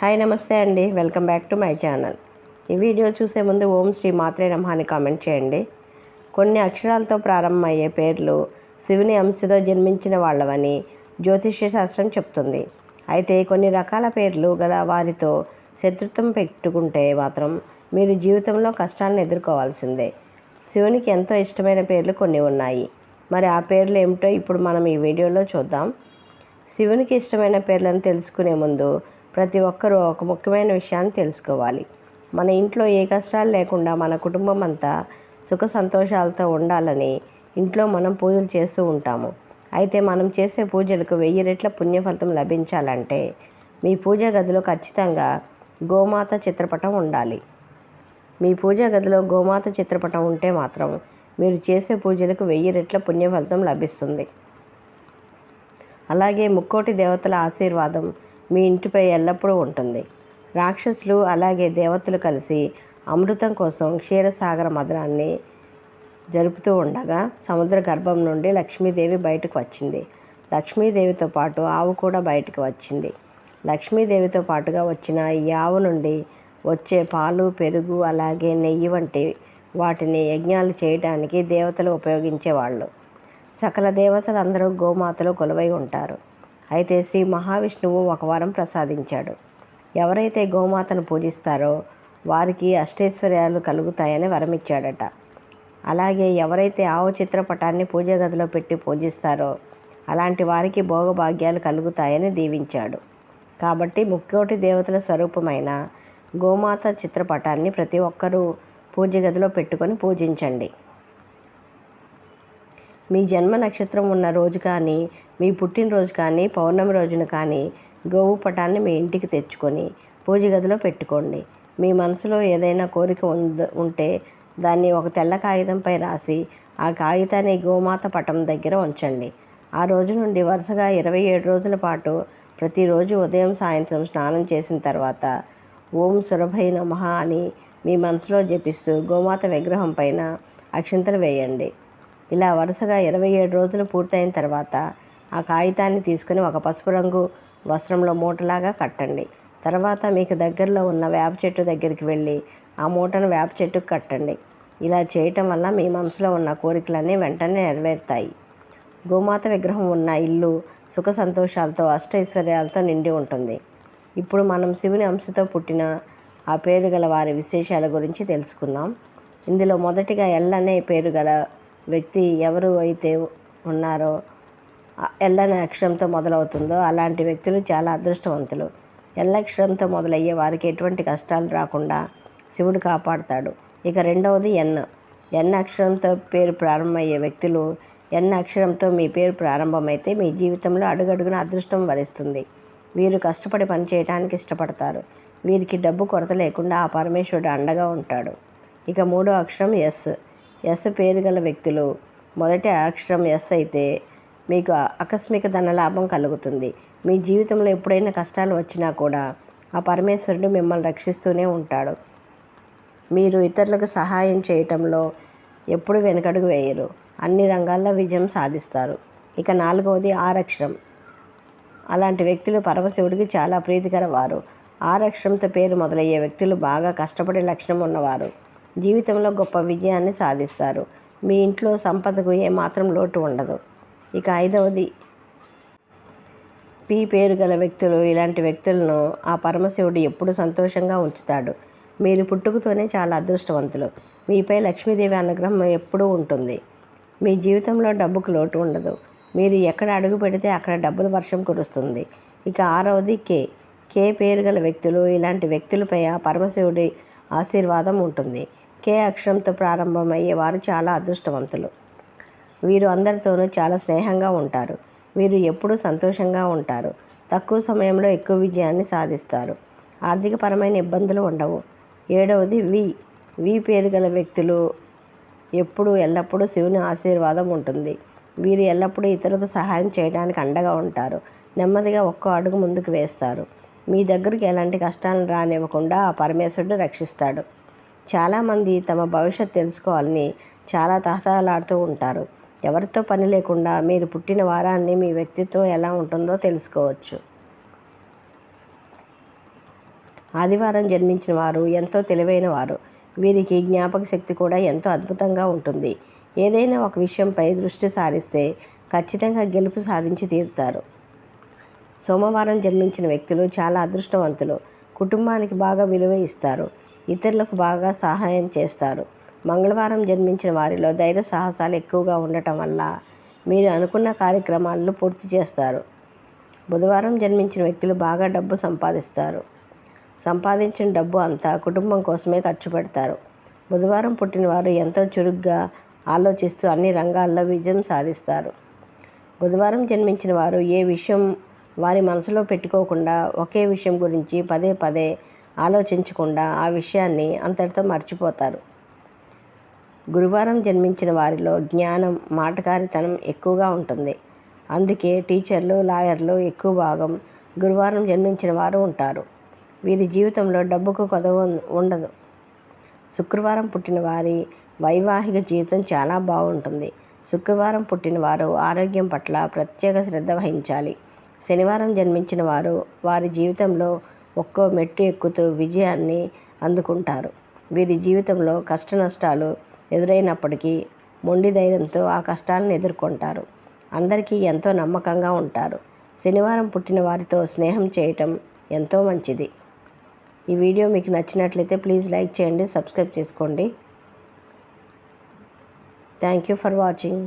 Hi నమస్తే అండి. Welcome back to my channel. ఈ వీడియో చూసే ముందు ఓం శ్రీ మాత్రే నమః అని కామెంట్ చేయండి. కొన్ని అక్షరాలతో ప్రారంభమయ్యే పేర్లు శివుని అంశతో జన్మించిన వాళ్ళవని జ్యోతిష్య శాస్త్రం చెప్తుంది. అయితే కొన్ని రకాల పేర్లు గల వారితో శత్రుత్వం పెట్టుకుంటే మాత్రం మీరు జీవితంలో కష్టాలను ఎదుర్కోవాల్సిందే. శివునికి ఎంతో ఇష్టమైన పేర్లు కొన్ని ఉన్నాయి. మరి ఆ పేర్లు ఏమిటో ఇప్పుడు మనం ఈ వీడియోలో చూద్దాం. శివునికి ఇష్టమైన పేర్లను తెలుసుకునే ముందు ప్రతి ఒక్కరూ ఒక ముఖ్యమైన విషయాన్ని తెలుసుకోవాలి. మన ఇంట్లో ఏ కష్టాలు లేకుండా మన కుటుంబం అంతా సుఖ సంతోషాలతో ఉండాలని ఇంట్లో మనం పూజలు చేస్తూ ఉంటాము. అయితే మనం చేసే పూజలకు వెయ్యి రెట్ల పుణ్యఫలితం లభించాలంటే మీ పూజ గదిలో ఖచ్చితంగా గోమాత చిత్రపటం ఉండాలి. మీ పూజ గదిలో గోమాత చిత్రపటం ఉంటే మాత్రం మీరు చేసే పూజలకు వెయ్యి రెట్ల పుణ్యఫలితం లభిస్తుంది. అలాగే ముక్కోటి దేవతల ఆశీర్వాదం మీ ఇంటిపై ఎల్లప్పుడూ ఉంటుంది. రాక్షసులు అలాగే దేవతలు కలిసి అమృతం కోసం క్షీరసాగర మధురాన్ని జరుపుతూ ఉండగా సముద్ర గర్భం నుండి లక్ష్మీదేవి బయటకు వచ్చింది. లక్ష్మీదేవితో పాటు ఆవు కూడా బయటకు వచ్చింది. లక్ష్మీదేవితో పాటుగా వచ్చిన ఈ ఆవు నుండి వచ్చే పాలు పెరుగు అలాగే నెయ్యి వంటి వాటిని యజ్ఞాలు చేయడానికి దేవతలు ఉపయోగించేవాళ్ళు. సకల దేవతలందరూ గోమాతలో కొలువై ఉంటారు. అయితే శ్రీ మహావిష్ణువు ఒక వరం ప్రసాదించాడు. ఎవరైతే గోమాతను పూజిస్తారో వారికి అష్టైశ్వర్యాలు కలుగుతాయని వరమిచ్చాడట. అలాగే ఎవరైతే ఆవు చిత్రపటాన్ని పూజ గదిలో పెట్టి పూజిస్తారో అలాంటి వారికి భోగభాగ్యాలు కలుగుతాయని దీవించాడు. కాబట్టి ముక్కోటి దేవతల స్వరూపమైన గోమాత చిత్రపటాన్ని ప్రతి ఒక్కరూ పూజ గదిలో పెట్టుకొని పూజించండి. మీ జన్మ నక్షత్రం ఉన్న రోజు కానీ మీ పుట్టినరోజు కానీ పౌర్ణమి రోజున కానీ గోవు పటాన్ని మీ ఇంటికి తెచ్చుకొని పూజ గదిలో పెట్టుకోండి. మీ మనసులో ఏదైనా కోరిక ఉంటే దాన్ని ఒక తెల్ల కాగితంపై రాసి ఆ కాగితాన్ని గోమాత పటం దగ్గర ఉంచండి. ఆ రోజు నుండి వరుసగా ఇరవై ఏడు రోజుల పాటు ప్రతిరోజు ఉదయం సాయంత్రం స్నానం చేసిన తర్వాత ఓం సురభై నమ అని మీ మనసులో జపిస్తూ గోమాత విగ్రహం పైన అక్షింతలు వేయండి. ఇలా వరుసగా ఇరవై ఏడు రోజులు పూర్తయిన తర్వాత ఆ కాగితాన్ని తీసుకుని ఒక పసుపు రంగు వస్త్రంలో మూటలాగా కట్టండి. తర్వాత మీకు దగ్గరలో ఉన్న వేప చెట్టు దగ్గరికి వెళ్ళి ఆ మూటను వేప చెట్టుకు కట్టండి. ఇలా చేయటం వల్ల మీ మనసులో ఉన్న కోరికలన్నీ వెంటనే నెరవేరుతాయి. గోమాత విగ్రహం ఉన్న ఇల్లు సుఖ సంతోషాలతో అష్టైశ్వర్యాలతో నిండి ఉంటుంది. ఇప్పుడు మనం శివుని అంశతో పుట్టిన ఆ పేరు గల వారి విశేషాల గురించి తెలుసుకుందాం. ఇందులో మొదటిగా ఎల్ అనే పేరు గల వ్యక్తి ఎవరు అయితే ఉన్నారో ఎల్ అనే అక్షరంతో మొదలవుతుందో అలాంటి వ్యక్తులు చాలా అదృష్టవంతులు. ఎల్ అక్షరంతో మొదలయ్యే వారికి ఎటువంటి కష్టాలు రాకుండా శివుడు కాపాడుతాడు. ఇక రెండవది ఎన్. ఎన్ అక్షరంతో పేరు ప్రారంభమయ్యే వ్యక్తులు ఎన్ అక్షరంతో మీ పేరు ప్రారంభమైతే మీ జీవితంలో అడుగడుగున అదృష్టం వరిస్తుంది. వీరు కష్టపడి పని చేయడానికి ఇష్టపడతారు. వీరికి డబ్బు కొరత లేకుండా ఆ పరమేశ్వరుడు అండగా ఉంటాడు. ఇక మూడో అక్షరం ఎస్. ఎస్ పేరు గల వ్యక్తులు. మొదటి అక్షరం ఎస్ అయితే మీకు ఆకస్మిక ధనలాభం కలుగుతుంది. మీ జీవితంలో ఎప్పుడైనా కష్టాలు వచ్చినా కూడా ఆ పరమేశ్వరుడు మిమ్మల్ని రక్షిస్తూనే ఉంటాడు. మీరు ఇతరులకు సహాయం చేయటంలో ఎప్పుడు వెనకడుగు వేయరు. అన్ని రంగాల్లో విజయం సాధిస్తారు. ఇక నాలుగవది ఆరక్షరం. అలాంటి వ్యక్తులు పరమశివుడికి చాలా ప్రీతికర వారు ఆరక్షరంతో పేరు మొదలయ్యే వ్యక్తులు బాగా కష్టపడే లక్షణం ఉన్నవారు. జీవితంలో గొప్ప విజయాన్ని సాధిస్తారు. మీ ఇంట్లో సంపదకు ఏమాత్రం లోటు ఉండదు. ఇక ఐదవది. పి పేరు గల వ్యక్తులు ఇలాంటి వ్యక్తులను ఆ పరమశివుడు ఎప్పుడు సంతోషంగా ఉంచుతాడు. మీరు పుట్టుకతోనే చాలా అదృష్టవంతులు. మీపై లక్ష్మీదేవి అనుగ్రహం ఎప్పుడూ ఉంటుంది. మీ జీవితంలో డబ్బుకు లోటు ఉండదు. మీరు ఎక్కడ అడుగు పెడితే అక్కడ డబ్బుల వర్షం కురుస్తుంది. ఇక ఆరవది. కే. కే పేరు గల వ్యక్తులు ఇలాంటి వ్యక్తులపై ఆ పరమశివుడి ఆశీర్వాదం ఉంటుంది. కే అక్షరంతో ప్రారంభమయ్యే వారు చాలా అదృష్టవంతులు. వీరు అందరితోనూ చాలా స్నేహంగా ఉంటారు. వీరు ఎప్పుడూ సంతోషంగా ఉంటారు. తక్కువ సమయంలో ఎక్కువ విజయాన్ని సాధిస్తారు. ఆర్థికపరమైన ఇబ్బందులు ఉండవు. ఏడవది వి. వి పేరు గల వ్యక్తులు ఎప్పుడు ఎల్లప్పుడూ శివుని ఆశీర్వాదం ఉంటుంది. వీరు ఎల్లప్పుడూ ఇతరులకు సహాయం చేయడానికి అండగా ఉంటారు. నెమ్మదిగా ఒక్కో అడుగు ముందుకు వేస్తారు. మీ దగ్గరికి ఎలాంటి కష్టాలను రానివ్వకుండా ఆ పరమేశ్వరుడు రక్షిస్తాడు. చాలామంది తమ భవిష్యత్ తెలుసుకోవాలని చాలా తహతహలాడుతూ ఉంటారు. ఎవరితో పని లేకుండా మీరు పుట్టిన వారాన్ని మీ వ్యక్తిత్వం ఎలా ఉంటుందో తెలుసుకోవచ్చు. ఆదివారం జన్మించిన వారు ఎంతో తెలివైన వారు. వీరికి జ్ఞాపక శక్తి కూడా ఎంతో అద్భుతంగా ఉంటుంది. ఏదైనా ఒక విషయంపై దృష్టి సారిస్తే ఖచ్చితంగా గెలుపు సాధించి తీరుతారు. సోమవారం జన్మించిన వ్యక్తులు చాలా అదృష్టవంతులు. కుటుంబానికి బాగా విలువ ఇస్తారు. ఇతరులకు బాగా సహాయం చేస్తారు. మంగళవారం జన్మించిన వారిలో ధైర్య సాహసాలు ఎక్కువగా ఉండటం వల్ల మీరు అనుకున్న కార్యక్రమాలను పూర్తి చేస్తారు. బుధవారం జన్మించిన వ్యక్తులు బాగా డబ్బు సంపాదిస్తారు. సంపాదించిన డబ్బు అంతా కుటుంబం కోసమే ఖర్చు పెడతారు. బుధవారం పుట్టిన వారు ఎంతో చురుగ్గా ఆలోచిస్తూ అన్ని రంగాల్లో విజయం సాధిస్తారు. బుధవారం జన్మించిన వారు ఏ విషయం వారి మనసులో పెట్టుకోకుండా ఒకే విషయం గురించి పదే పదే ఆలోచించకుండా ఆ విషయాన్ని అంతటితో మర్చిపోతారు. గురువారం జన్మించిన వారిలో జ్ఞానం మాటకారితనం ఎక్కువగా ఉంటుంది. అందుకే టీచర్లు లాయర్లు ఎక్కువ భాగం గురువారం జన్మించిన వారు ఉంటారు. వీరి జీవితంలో డబ్బుకు కొదవ ఉండదు. శుక్రవారం పుట్టిన వారి వైవాహిక జీవితం చాలా బాగుంటుంది. శుక్రవారం పుట్టిన వారు ఆరోగ్యం పట్ల ప్రత్యేక శ్రద్ధ వహించాలి. శనివారం జన్మించిన వారు వారి జీవితంలో ఒక్కో మెట్టు ఎక్కుతూ విజయాన్ని అందుకుంటారు. వీరి జీవితంలో కష్ట నష్టాలు ఎదురైనప్పటికీ మొండి ధైర్యంతో ఆ కష్టాలను ఎదుర్కొంటారు. అందరికీ ఎంతో నమ్మకంగా ఉంటారు. శనివారం పుట్టిన వారితో స్నేహం చేయటం ఎంతో మంచిది. ఈ వీడియో మీకు నచ్చినట్లయితే ప్లీజ్ లైక్ చేయండి సబ్స్క్రైబ్ చేసుకోండి. Thank you for watching.